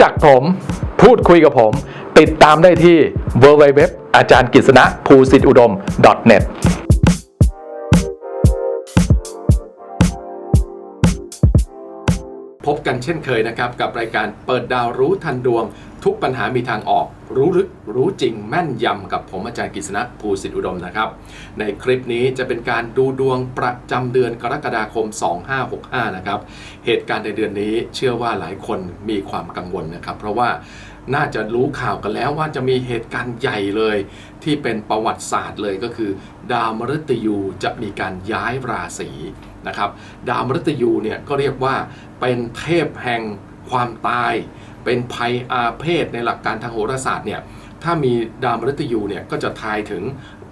จักผมพูดคุยกับผม ติดตามได้ที่ www อาจารย์กิษณะภูสิทธิอุดม .net พบกันเช่นเคยนะครับ กับรายการเปิดดาวรู้ทันดวง ทุกปัญหามีทางออก รู้ลึกรู้จริงแม่นยำกับผมอาจารย์กฤษณะภูสิทธิอุดมนะครับ ในคลิปนี้จะเป็นการดูดวงประจำเดือนกรกฎาคม 2565 นะครับ เหตุการณ์ในเดือนนี้เชื่อว่าหลายคนมีความกังวลนะครับ เพราะว่าน่าจะรู้ข่าวกันแล้วว่าจะมีเหตุการณ์ใหญ่เลย ที่เป็นประวัติศาสตร์เลยก็คือ ดาวมฤตยูจะมีการย้ายราศีนะครับ ดาวมฤตยูเนี่ยก็เรียกว่าเป็นเทพแห่งความตาย เป็นภัยอาเพศในหลักการทางโหราศาสตร์เนี่ยถ้ามีดาวมฤตยูเนี่ยก็จะทายถึง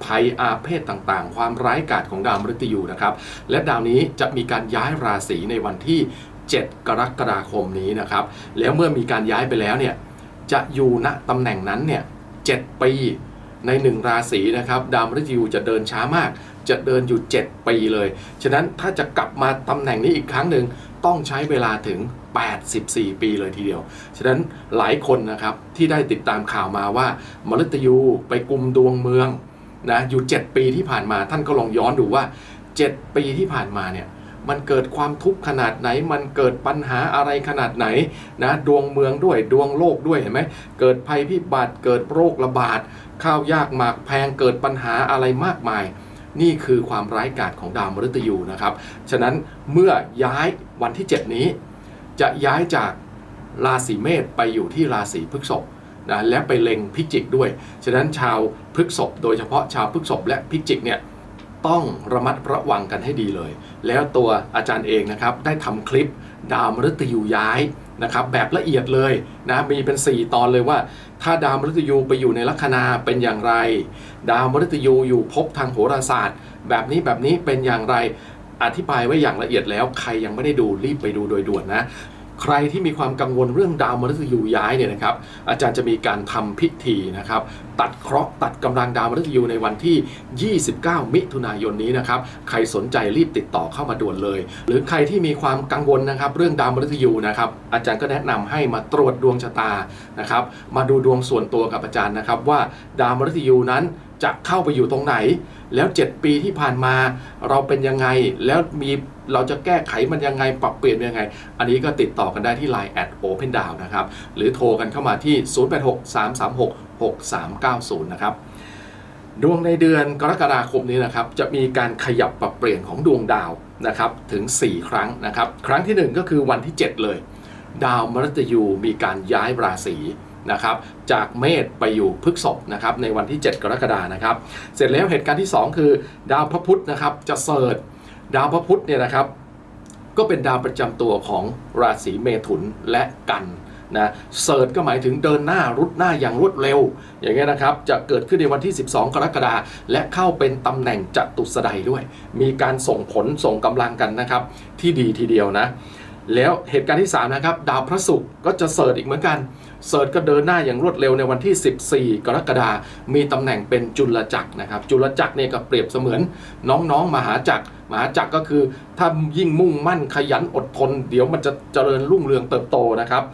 ภัยอาเพศต่างๆ ความร้ายกาจของดาวมฤตยูนะครับ และดาวนี้จะมีการย้ายราศีในวันที่ 7 กรกฎาคมนี้นะครับ แล้วเมื่อมีการย้ายไปแล้วเนี่ย จะอยู่ณตำแหน่งนั้นเนี่ยเปีในหนึ่งราศีนะครับ ดาวมฤตยูจะเดินช้ามาก จะเดินอยู่ 7 ปีเลย ฉะนั้นถ้าจะกลับมาตำแหน่งนี้อีกครั้งหนึ่งต้องใช้เวลาถึง84 ปีเลยทีเดียว ฉะนั้นหลายคนนะครับที่ได้ติดตามข่าวมาว่ามฤตยูไปกลุ่มดวงเมืองนะอยู่ 7 ปีที่ผ่านมาท่านก็ลองย้อนดูว่า 7 ปีที่ผ่านมาเนี่ยมันเกิดความทุกข์ขนาดไหน มันเกิดปัญหาอะไรขนาดไหนนะดวงเมืองด้วยดวงโลกด้วยเห็นไหมเกิดภัยพิบัติเกิดโรคระบาดข้าวยากหมากแพงเกิดปัญหาอะไรมากมาย นี่คือความร้ายกาจของดาวมฤตยูนะครับ ฉะนั้นเมื่อย้ายวันที่ 7 นี้ จะย้ายจากราศีเมษไปอยู่ที่ราศีพฤษภนะและไปเล็งพิจิกด้วย ฉะนั้นชาวพฤษภโดยเฉพาะชาวพฤษภและพิจิกเนี่ยต้องระมัดระวังกันให้ดีเลย แล้วตัวอาจารย์เองนะครับได้ทำคลิปดาวมฤตยูย้ายนะครับแบบละเอียดเลยนะมีเป็น 4 ตอนเลยว่า ถ้าดาวมฤตยูไปอยู่ในลัคนาเป็นอย่างไร ดาวมฤตยูอยู่ภพทางโหราศาสตร์ แบบนี้แบบนี้เป็นอย่างไร อธิบายไว้อย่างละเอียดแล้ว ใครยังไม่ได้ดูรีบไปดูโดยด่วนนะใครที่มีความกังวลเรื่องดาวมฤตยูย้ายเนี่ยนะครับอาจารย์จะมีการทำพิธีนะครับ ตัดเคราะห์ตัดกำลังดาวมฤตยูในวันที่ 29 มิถุนายนนี้นะครับใครสนใจรีบติดต่อเข้ามาด่วนเลย หรือใครที่มีความกังวลนะครับ เรื่องดาวมฤตยูนะครับอาจารย์ก็แนะนำให้มาตรวจดวงชะตานะครับ มาดูดวงส่วนตัวกับอาจารย์นะครับ ว่าดาวมฤตยูนั้นจะเข้าไปอยู่ตรงไหน แล้ว 7 ปีที่ผ่านมาเราเป็นยังไงแล้วมีเราจะแก้ไขมันยังไงปรับเปลี่ยนยังไง อันนี้ก็ติดต่อกันได้ที่ Line แอด Open d o w n นะครับ หรือโทรกันเข้ามาที่ 6390 นะครับ ดวงในเดือนกรกฎาคมนี้นะครับ จะมีการขยับปรับเปลี่ยนของดวงดาวนะครับถึง 4 ครั้งนะครับ ครั้งที่ 1 ก็คือวันที่ 7 เลย ดาวมฤตยูมีการย้ายราศีนะครับจากเมษไปอยู่พฤกษภนะครับในวันที่ 7 กรกฎานะครับ เสร็จแล้วเหตุการณ์ที่ 2 คือดาวพระพุธนะครับจะเสิร์ชดาวพระพุธเนี่ยนะครับ ก็เป็นดาวประจำตัวของราศีเมถุนและกัน นะเสิร์ชก็หมายถึงเดินหน้ารุดหน้าอย่างรวดเร็ว อย่างเงี้ยนะครับ จะเกิดขึ้นในวันที่ 12 กรกฎาคมและเข้าเป็นตำแหน่งจตุสดายด้วย มีการส่งผลส่งกำลังกันนะครับ ที่ดีทีเดียวนะ แล้วเหตุการณ์ที่ 3 นะครับ ดาวพระศุกร์ก็จะเสิร์ชอีกเหมือนกัน เสิร์ชก็เดินหน้าอย่างรวดเร็วในวันที่ 14 กรกฎาคมมีตำแหน่งเป็นจุลจักรนะครับ จุลจักรเนี่ยก็เปรียบเสมือนน้องๆ มหาจักรมหาจักรก็คือถ้ายิ่งมุ่งมั่นขยันอดทน เดี๋ยวมันจะเจริญรุ่งเรืองเติบโตนะครับ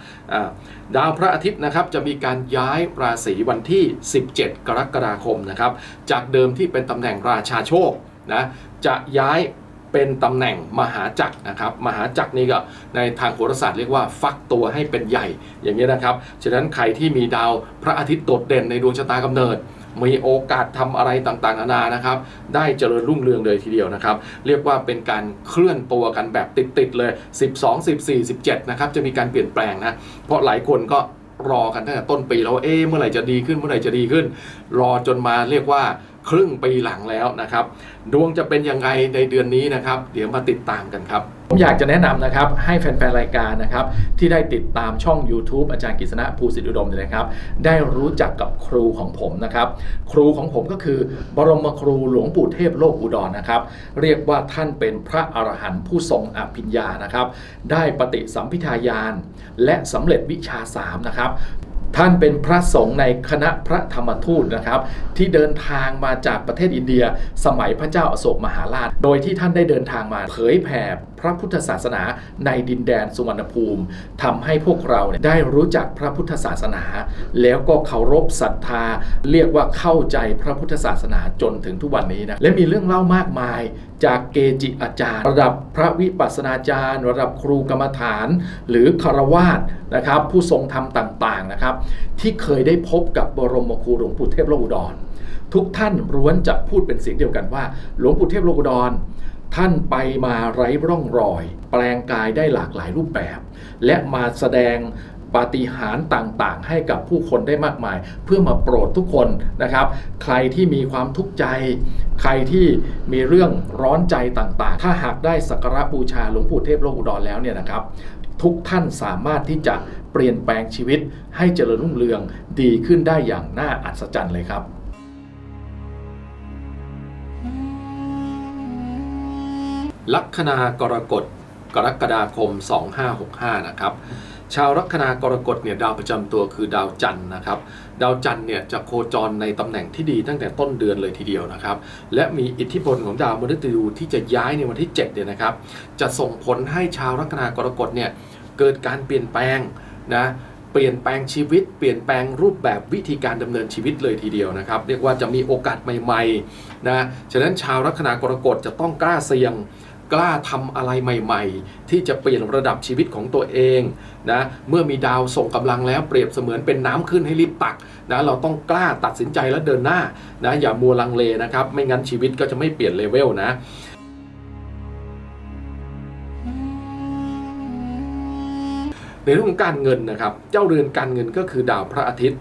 ดาวพระอาทิตย์นะครับจะมีการย้ายราศีวันที่ 17 กรกฎาคมนะครับ จากเดิมที่เป็นตำแหน่งราชาโชคนะจะย้าย เป็นตำแหน่งมหาจักรนะครับมหาจักรนี่ก็ในทางโหราศาสตร์เรียกว่าฟักตัวให้เป็นใหญ่อย่างนี้นะครับฉะนั้นใครที่มีดาวพระอาทิตย์โดดเด่นในดวงชะตากำเนิดมีโอกาสทำอะไรต่างๆนานานะครับ ได้เจริญรุ่งเรืองเลยทีเดียวนะครับ เรียกว่าเป็นการเคลื่อนตัวกันแบบติดๆเลย 12 14 17 นะครับ จะมีการเปลี่ยนแปลงนะ เพราะหลายคนก็รอกันตั้งแต่ต้นปีแล้ว เอ๊ะเมื่อไหร่จะดีขึ้น เมื่อไหร่จะดีขึ้น รอจนมาเรียกว่า ครึ่งปีหลังแล้วนะครับ ดวงจะเป็นยังไงในเดือนนี้นะครับ เดี๋ยวมาติดตามกันครับ ผมอยากจะแนะนำนะครับ ให้แฟนๆรายการนะครับ ที่ได้ติดตามช่อง YouTube อาจารย์กฤษณะภูสิทธิอุดมเนี่ยนะครับ ได้รู้จักกับครูของผมนะครับ ครูของผมก็คือบรมครูหลวงปู่เทพโลกอุดรนะครับ เรียกว่าท่านเป็นพระอรหันต์ผู้ทรงอภิญญานะครับ ได้ปฏิสัมพิทายาน และสำเร็จวิชาสามนะครับ ท่านเป็นพระสงฆ์ในคณะพระธรรมทูตนะครับ ที่เดินทางมาจากประเทศอินเดีย สมัยพระเจ้าอโศกมหาราช โดยที่ท่านได้เดินทางมาเผยแผ่ ระพุทธศาสนาในดินแดนสุวรรณภูมิทำให้พวกเราเได้รู้จักพระพุทธศาสนา แล้วก็เคารพศรัทธา เรียกว่าเข้าใจพระพุทธศาสนาจนถึงทุกวันนี้นะและมีเรื่องเล่ามากมายจากเกจิอาจารย์ ระดับพระวิปัสสนาจารย์ ระดับครูกรรมฐาน หรือคารวาสนะครับ ผู้ทรงธรรมต่างๆนะครับ ที่เคยได้พบกับบรมครูหลวงปู่เทพโลกอุดร ทุกท่านร้วนจะพูดเป็นเสียงเดียวกันว่า หลวงปู่เทพโลกอุดร ท่านไปมาไร้ร่องรอย แปลงกายได้หลากหลายรูปแบบ และมาแสดงปาฏิหาริย์ต่างๆ ให้กับผู้คนได้มากมาย เพื่อมาโปรดทุกคนนะครับ ใครที่มีความทุกข์ใจ ใครที่มีเรื่องร้อนใจต่างๆ ถ้าหากได้สักการะบูชาหลวงปู่เทพโลกอุดรแล้วเนี่ยนะครับ ทุกท่านสามารถที่จะเปลี่ยนแปลงชีวิตให้เจริญรุ่งเรืองดีขึ้นได้อย่างน่าอัศจรรย์เลยครับ ลัคนากรกฎกรกฎาคม 2565 นะครับ ชาวลัคนากรกฎเนี่ยดาวประจำตัวคือดาวจันทร์นะครับ ดาวจันทร์เนี่ยจะโคจรในตำแหน่งที่ดีตั้งแต่ต้นเดือนเลยทีเดียวนะครับ และมีอิทธิพลของดาวมฤตยูที่จะย้ายในวันที่7เนี่ยนะครับ จะส่งผลให้ชาวลัคนากรกฎเนี่ยเกิดการเปลี่ยนแปลงนะเปลี่ยนแปลงชีวิต เปลี่ยนแปลงรูปแบบวิธีการดำเนินชีวิตเลยทีเดียวนะครับ เรียกว่าจะมีโอกาสใหม่ๆนะฉะนั้นชาวลัคนากรกฎจะต้องกล้าเสี่ยง กล้าทำอะไรใหม่ ๆ ที่จะเปลี่ยนระดับชีวิตของตัวเองนะเมื่อมีดาวส่งกำลังแล้วเปรียบเสมือนเป็นน้ำขึ้นให้รีบตักนะเราต้องกล้าตัดสินใจและเดินหน้านะอย่ามัวลังเลนะครับไม่งั้นชีวิตก็จะไม่เปลี่ยนเลเวลนะในเรื่องของการเงินนะครับ เจ้าเรือนการเงินก็คือดาวพระอาทิตย์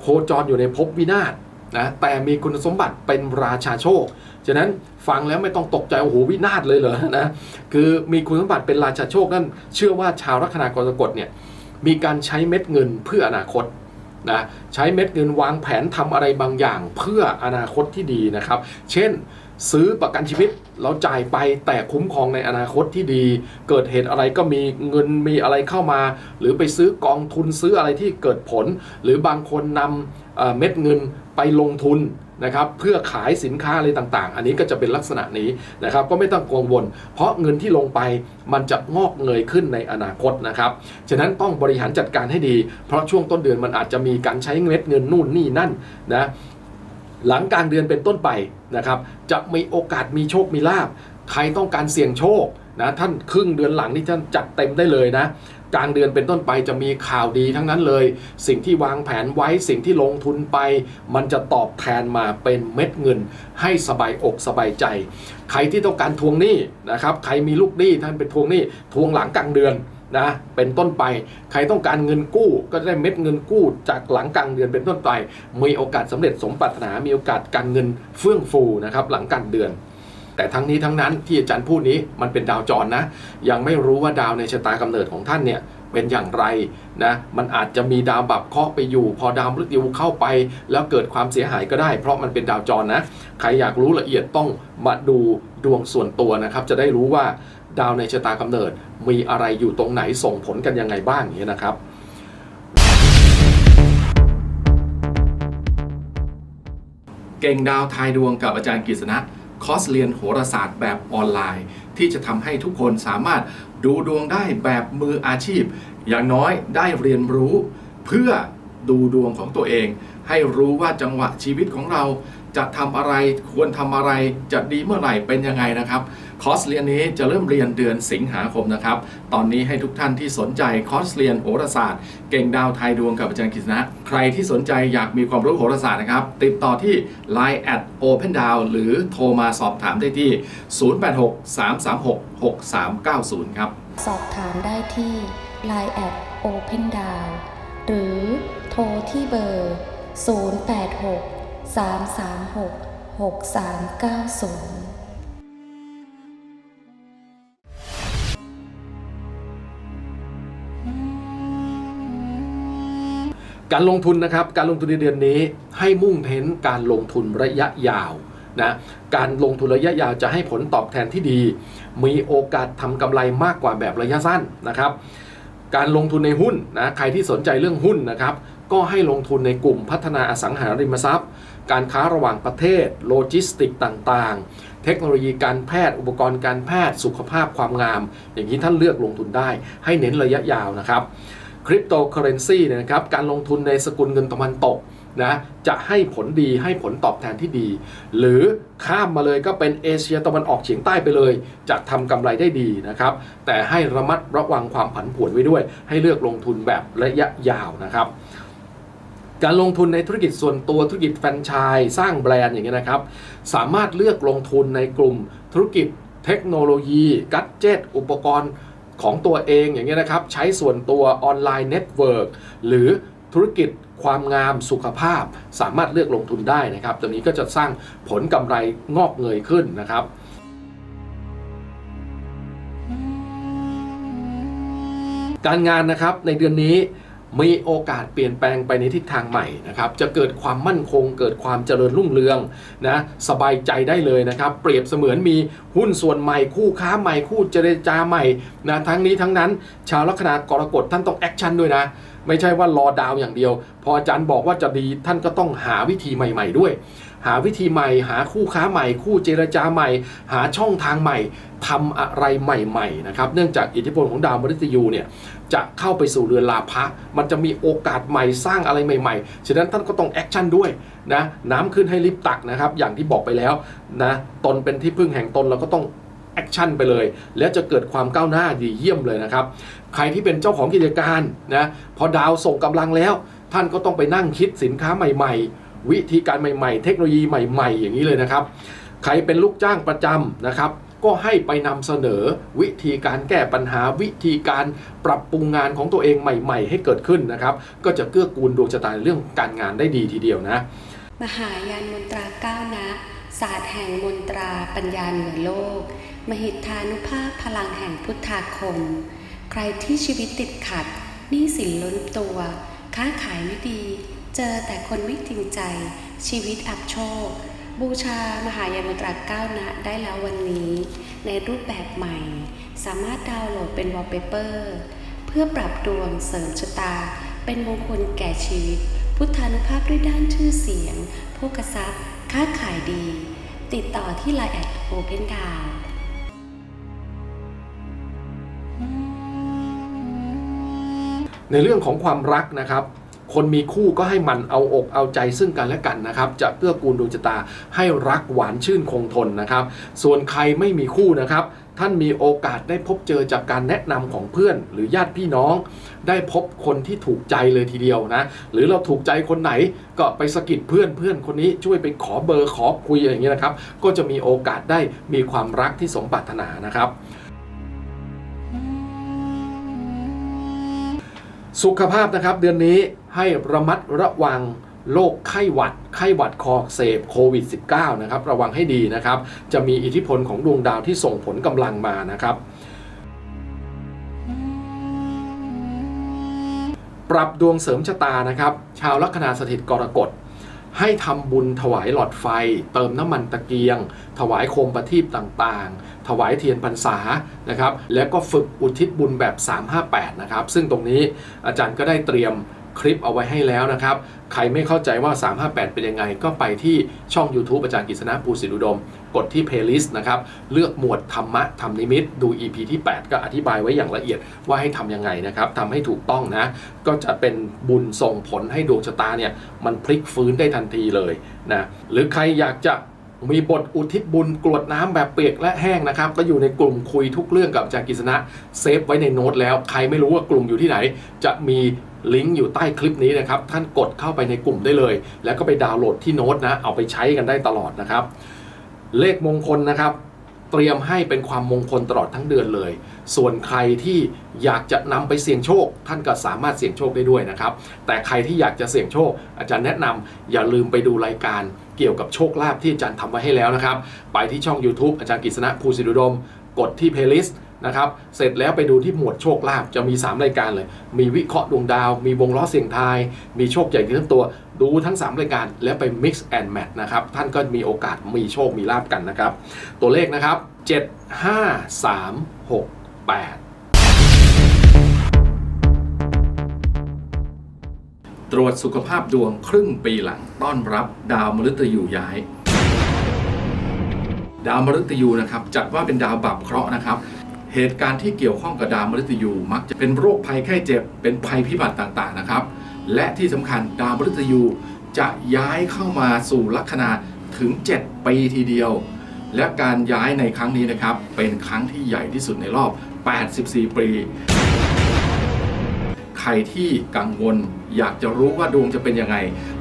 โคจรอยู่ในภพวินาศ นะแต่มีคุณสมบัติเป็นราชาโชค ฉะนั้นฟังแล้วไม่ต้องตกใจ โอ้โห วินาศเลยเหรอนะคือมีคุณสมบัติเป็นราชาโชคนั่นเชื่อว่าชาวลัคนากรกฎเนี่ยมีการใช้เม็ดเงินเพื่ออนาคตนะใช้เม็ดเงินวางแผนทำอะไรบางอย่างเพื่ออนาคตที่ดีนะครับ เช่น ซื้อประกันชีวิตเราจ่ายไปแต่คุ้มครองในอนาคตที่ดี เกิดเหตุอะไรก็มีเงินมีอะไรเข้ามา หรือไปซื้อกองทุนซื้ออะไรที่เกิดผล หรือบางคนนำเเม็ดเงิน ไปลงทุนนะครับเพื่อขายสินค้าอะไรต่างๆ อันนี้ก็จะเป็นลักษณะนี้นะครับก็ไม่ต้องกังวล เพราะเงินที่ลงไปมันจะงอกเงยขึ้นในอนาคตนะครับฉะนั้นต้องบริหารจัดการให้ดี เพราะช่วงต้นเดือนมันอาจจะมีการใช้เม็ดเงินนู่นนี่นั่นนะหลังกลางเดือนเป็นต้นไปนะครับจะมีโอกาสมีโชคมีลาบใครต้องการเสี่ยงโชค นะท่านครึ่งเดือนหลังนี่ท่านจัดเต็มได้เลยนะกลางเดือนเป็นต้นไปจะมีข่าวดีทั้งนั้นเลย สิ่งที่วางแผนไว้สิ่งที่ลงทุนไป มันจะตอบแทนมาเป็นเม็ดเงิน ให้สบายอกสบายใจ ใครที่ต้องการทวงหนี้นะครับใครมีลูกหนี้ท่านเป็นทวงหนี้ทวงหลังกลางเดือนนะเป็นต้นไปใครต้องการเงินกู้ก็ได้เม็ดเงินกู้จากหลังกลางเดือนเป็นต้นไปมีโอกาสสำเร็จสมปรารถนามีโอกาสการเงินเฟื่องฟูนะครับหลังกลางเดือน แต่ทั้งนี้ทั้งนั้นที่อาจารย์พูดนี้มันเป็นดาวจรนะ ยังไม่รู้ว่าดาวในชะตากำเนิดของท่านเนี่ยเป็นอย่างไรนะมันอาจจะมีดาวบับเคาะไปอยู่ พอดาวมฤตยูเข้าไป แล้วเกิดความเสียหายก็ได้ เพราะมันเป็นดาวจรนะใครอยากรู้ละเอียดต้องมาดูดวงส่วนตัวนะครับ จะได้รู้ว่าดาวในชะตากำเนิด มีอะไรอยู่ตรงไหนส่งผลกันยังไงบ้างอย่างนี้นะครับเก่งดาวทายดวงกับอาจารย์กฤษณะ คอร์สเรียนโหราศาสตร์แบบออนไลน์ ที่จะทำให้ทุกคนสามารถดูดวงได้แบบมืออาชีพ อย่างน้อยได้เรียนรู้ เพื่อดูดวงของตัวเอง ให้รู้ว่าจังหวะชีวิตของเรา จะทำอะไรควรทำอะไรจะดีเมื่อไหร่เป็นยังไงนะครับคอร์สเรียนนี้จะเริ่มเรียนเดือนสิงหาคมนะครับ ตอนนี้ให้ทุกท่านที่สนใจคอร์สเรียนโหราศาสตร์ เก่งดาวไทยดวงกับอาจารย์กฤษณะ ใครที่สนใจอยากมีความรู้โหราศาสตร์นะครับ ติดต่อที่ Line at Open Down หรือโทรมาสอบถามได้ที่ 086 336 6390 ครับ สอบถามได้ที่ Line at Open Down หรือโทรที่เบอร์ 086 336 6390การลงทุนนะครับการลงทุนในเดือนนี้ให้มุ่งเน้นการลงทุนระยะยาวนะการลงทุนระยะยาวจะให้ผลตอบแทนที่ดี มีโอกาสทำกำไรมากกว่าแบบระยะสั้นนะครับ การลงทุนในหุ้นนะใครที่สนใจเรื่องหุ้นนะครับ ก็ให้ลงทุนในกลุ่มพัฒนาอสังหาริมทรัพย์ การค้าระหว่างประเทศ โลจิสติกต่างๆ เทคโนโลยีการแพทย์ อุปกรณ์การแพทย์ สุขภาพความงาม อย่างนี้ท่านเลือกลงทุนได้ ให้เน้นระยะยาวนะครับ คริปโตเคอเรนซีเนี่ยนะครับ การลงทุนในสกุลเงินตะวันตกนะจะให้ผลดีให้ผลตอบแทนที่ดี หรือข้ามมาเลยก็เป็นเอเชียตะวันออกเฉียงใต้ไปเลย จะทำกำไรได้ดีนะครับ แต่ให้ระมัดระวังความผันผวนไว้ด้วย ให้เลือกลงทุนแบบระยะยาวนะครับ การลงทุนในธุรกิจส่วนตัวธุรกิจแฟรนไชส์สร้างแบรนด์อย่างเงี้ยนะครับ สามารถเลือกลงทุนในกลุ่มธุรกิจเทคโนโลยีกัจเจตอุปกรณ์ของตัวเองอย่างเงี้ยนะครับ ใช้ส่วนตัวออนไลน์เน็ตเวิร์กหรือธุรกิจความงามสุขภาพ สามารถเลือกลงทุนได้นะครับตัวนี้ก็จะสร้างผลกำไรงอกเงยขึ้นนะครับการงานนะครับในเดือนนี้ มีโอกาสเปลี่ยนแปลงไปในทิศทางใหม่นะครับ จะเกิดความมั่นคง เกิดความเจริญรุ่งเรืองนะสบายใจได้เลยนะครับ เปรียบเสมือนมีหุ้นส่วนใหม่คู่ค้าใหม่คู่เจรจาใหม่นะทั้งนี้ทั้งนั้น ชาวลัคนากรกฎท่านต้องแอคชั่นด้วยนะไม่ใช่ว่ารอดาวอย่างเดียว พออาจารย์บอกว่าจะดีท่านก็ต้องหาวิธีใหม่ ๆ ด้วย หาวิธีใหม่ หาคู่ค้าใหม่ คู่เจรจาใหม่ หาช่องทางใหม่ทำอะไรใหม่ๆนะครับเนื่องจากอิทธิพลของดาวมฤตยูเนี่ยจะเข้าไปสู่เรือนลาภะมันจะมีโอกาสใหม่สร้างอะไรใหม่ๆ ฉะนั้นท่านก็ต้องแอคชั่นด้วยนะน้ำขึ้นให้รีบตักนะครับอย่างที่บอกไปแล้วนะตนเป็นที่พึ่งแห่งตนเราก็ต้องแอคชั่นไปเลย แล้วจะเกิดความก้าวหน้าดีเยี่ยมเลยนะครับ ใครที่เป็นเจ้าของกิจการนะพอดาวส่งกำลังแล้ว ท่านก็ต้องไปนั่งคิดสินค้าใหม่ ๆ วิธีการใหม่ ๆ เทคโนโลยีใหม่ ๆ อย่างนี้เลยนะครับ ใครเป็นลูกจ้างประจำนะครับ ก็ให้ไปนำเสนอวิธีการแก้ปัญหาวิธีการปรับปรุงงานของตัวเองใหม่ ๆ ให้เกิดขึ้นนะครับ ก็จะเกื้อกูลดวงชะตาในเรื่องการงานได้ดีทีเดียวนะ มหายานมนตราก้าวนะศาสตร์แห่งมนตราปัญญาเหนือโลก มหิทธานุภาพพลังแห่งพุทธาคม ใครที่ชีวิตติดขัดหนี้สินล้นตัว ค้าขายไม่ดี เจอแต่คนไม่จริงใจ ชีวิตอับโชค บูชามหายานมตราก้าวนะได้แล้ววันนี้ ในรูปแบบใหม่ สามารถดาวน์โหลดเป็นวอลเปเปอร์ เพื่อปรับดวงเสริมชะตา เป็นมงคลแก่ชีวิต พุทธานุภาพด้วยด้านชื่อเสียงโภกทรัพย์ ค้าขายดี ติดต่อที่ไลน์แอดโอเพนดาวในเรื่องของความรักนะครับ คนมีคู่ก็ให้มันเอาอกเอาใจซึ่งกันและกันนะครับ จะเกื้อกูลดวงชะตาให้รักหวานชื่นคงทนนะครับ ส่วนใครไม่มีคู่นะครับ ท่านมีโอกาสได้พบเจอจากการแนะนำของเพื่อน หรือญาติพี่น้อง ได้พบคนที่ถูกใจเลยทีเดียวนะ หรือเราถูกใจคนไหนก็ไปสกิดเพื่อนเพื่อนคนนี้ช่วยไปขอเบอร์ขอคุยอะไรอย่างเงี้ยนะครับ ก็จะมีโอกาสได้มีความรักที่สมปรารถนานะครับสุขภาพนะครับเดือนนี้ ให้ระมัดระวังโรคไข้หวัด ไข้หวัดคออักเสพโควิด -19 นะครับ ระวังให้ดีนะครับ จะมีอิทธิพลของดวงดาวที่ส่งผลกำลังมานะครับ ปรับดวงเสริมชะตานะครับ ชาวลัคนาสถิตกรกฎให้ทำบุญถวายหลอดไฟ เติมน้ำมันตะเกียง ถวายโคมประทีปต่างๆ ถวายเทียนพรรษานะครับ แล้วก็ฝึกอุทิศบุญแบบ 358 นะครับ ซึ่งตรงนี้อาจารย์ก็ได้เตรียม คลิปเอาไว้ให้แล้วนะครับ ใครไม่เข้าใจว่า 358 เป็นยังไง ก็ไปที่ช่อง YouTube อาจารย์กฤษณะภูสิรุดม กดที่ playlist นะครับ เลือกหมวดธรรมะธรรมนิมิต ดู EP ที่ 8 ก็อธิบายไว้อย่างละเอียดว่าให้ทำยังไงนะครับทำให้ถูกต้องนะ ก็จะเป็นบุญส่งผลให้ดวงชะตาเนี่ย มันพลิกฟื้นได้ทันทีเลยนะ หรือใครอยากจะ มีบทอุทิศบุญกรวดน้ำแบบเปียกและแห้งนะครับ ก็อยู่ในกลุ่มคุยทุกเรื่องกับอาจารย์กฤษณะเซฟไว้ในโน้ตแล้ว ใครไม่รู้ว่ากลุ่มอยู่ที่ไหน จะมีลิงก์อยู่ใต้คลิปนี้นะครับ ท่านกดเข้าไปในกลุ่มได้เลย แล้วก็ไปดาวน์โหลดที่โน้ตนะ เอาไปใช้กันได้ตลอดนะครับ เลขมงคลนะครับ เตรียมให้เป็นความมงคลตลอดทั้งเดือนเลย ส่วนใครที่อยากจะนำไปเสี่ยงโชค ท่านก็สามารถเสี่ยงโชคได้ด้วยนะครับ แต่ใครที่อยากจะเสี่ยงโชค อาจารย์แนะนำอย่าลืมไปดูรายการเกี่ยวกับโชคลาภที่อาจารย์ทำไว้ให้แล้วนะครับ ไปที่ช่อง YouTube อาจารย์กฤษณะภูสิรุดม กดที่เพลย์ลิสต์ นะครับ เสร็จแล้วไปดูที่หมวดโชคลาภจะมี 3 รายการเลย มีวิเคราะห์ดวงดาว มีวงล้อเสียงทาย มีโชคใหญ่ทั้งตัว ดูทั้ง 3 รายการ แล้วไป mix and match นะครับ ท่านก็มีโอกาสมีโชคมีลาบกันนะครับ ตัวเลขนะครับ 7 5 3 6 8ตรวจสุขภาพดวงครึ่งปีหลังต้อนรับดาวมฤตยูย้าย ดาวมฤตยูนะครับจัดว่าเป็นดาวบับเคราะห์นะครับ เหตุการณ์ที่เกี่ยวข้องกับดาวมฤตยู มักจะเป็นโรคภัยไข้เจ็บ เป็นภัยพิบัติต่างๆนะครับ และที่สำคัญดาวมฤตยูจะย้ายเข้ามาสู่ลัคนาถึง 7 ปีทีเดียว และการย้ายในครั้งนี้นะครับ เป็นครั้งที่ใหญ่ที่สุดในรอบ 84 ปี ใครที่กังวลอยากจะรู้ว่าดวงจะเป็นยังไง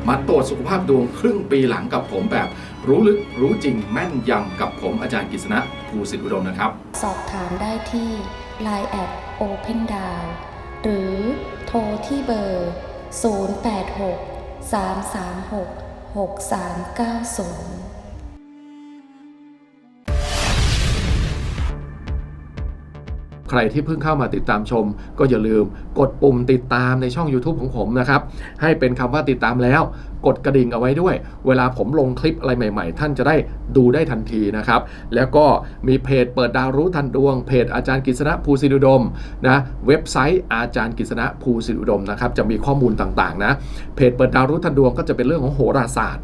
มาตรวจสุขภาพดวงครึ่งปีหลังกับผมแบบ รู้ลึกรู้จริงแม่นยำกับผมอาจารย์กฤษณะภูสิทธิอุดมนะครับ สอบถามได้ที่ Line แอด Open d o w n หรือโทรที่เบอร์ 086 336 6390 ใครที่เพิ่งเข้ามาติดตามชม ก็อย่าลืมกดปุ่มติดตามในช่อง YouTube ของผมนะครับ ให้เป็นคำว่าติดตามแล้ว กดกระดิ่งเอาไว้ด้วย เวลาผมลงคลิปอะไรใหม่ๆ ท่านจะได้ดูได้ทันทีนะครับ แล้วก็มีเพจเปิดดาวรู้ทันดวง เพจอาจารย์กฤษณะภูสิรุดมนะเว็บไซต์อาจารย์กฤษณะภูสิรุดมนะครับจะมีข้อมูลต่างๆนะเพจเปิดดาวรู้ทันดวงก็จะเป็นเรื่องของโหราศาสตร์